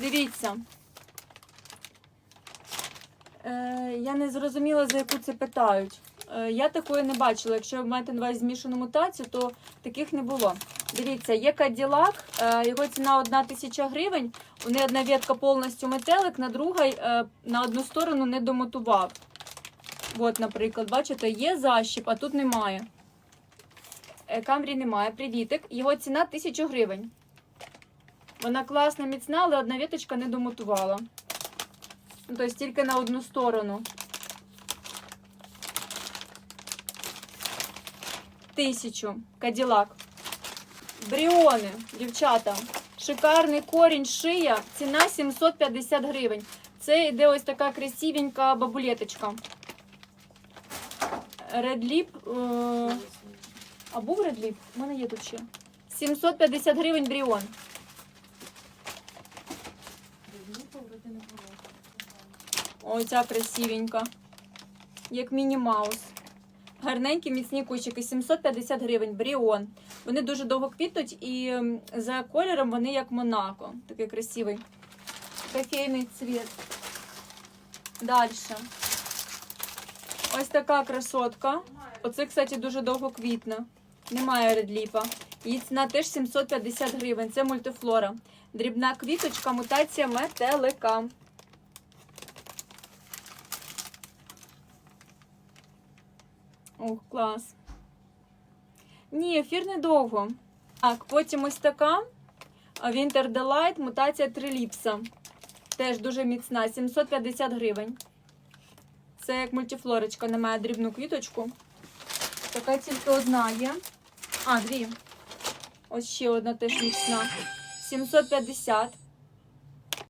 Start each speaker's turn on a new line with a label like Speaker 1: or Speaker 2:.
Speaker 1: Дивіться. Е, я не зрозуміла, за яку це питають. Е, я такої не бачила. Якщо ви маєте на увазі змішану мутацію, то таких не було. Дивіться, є Каділак, е, його ціна 1 тисяча гривень. У неї одна ветка повністю метелик, на другій е, на одну сторону не домотував. От, наприклад, бачите, є защіп, а тут немає. Е, Камрі немає. Привітик. Його ціна 1000 гривень. Вона класна, міцна, але одна віточка не домотувала. Тобто тільки на одну сторону. Тисячу. Каділак. Бріони, дівчата. Шикарний корінь, шия. Ціна 750 гривень. Це йде ось така красивенька бабулеточка. Редліп. А був редліп? У мене є тут ще. 750 гривень бріон. Ой, ця красивенька. Як міні-маус. Гарненькі міцні кущики. 750 гривень. Бріон. Вони дуже довго квітнуть і за кольором вони як Монако. Такий красивий. Кофейний цвіт. Далі. Ось така красотка. Оце, кстати, дуже довго квітне. Немає редліпа. Її ціна теж 750 гривень. Це мультифлора. Дрібна квіточка, мутація метелика. Ох, клас. Ні, ефір недовго. Так, потім ось така. Winter Delight, мутація триліпса. Теж дуже міцна, 750 гривень. Це як мультифлорочка, немає дрібну квіточку. Така тільки одна є. А, дві. Ось ще одна теж міцна. 750.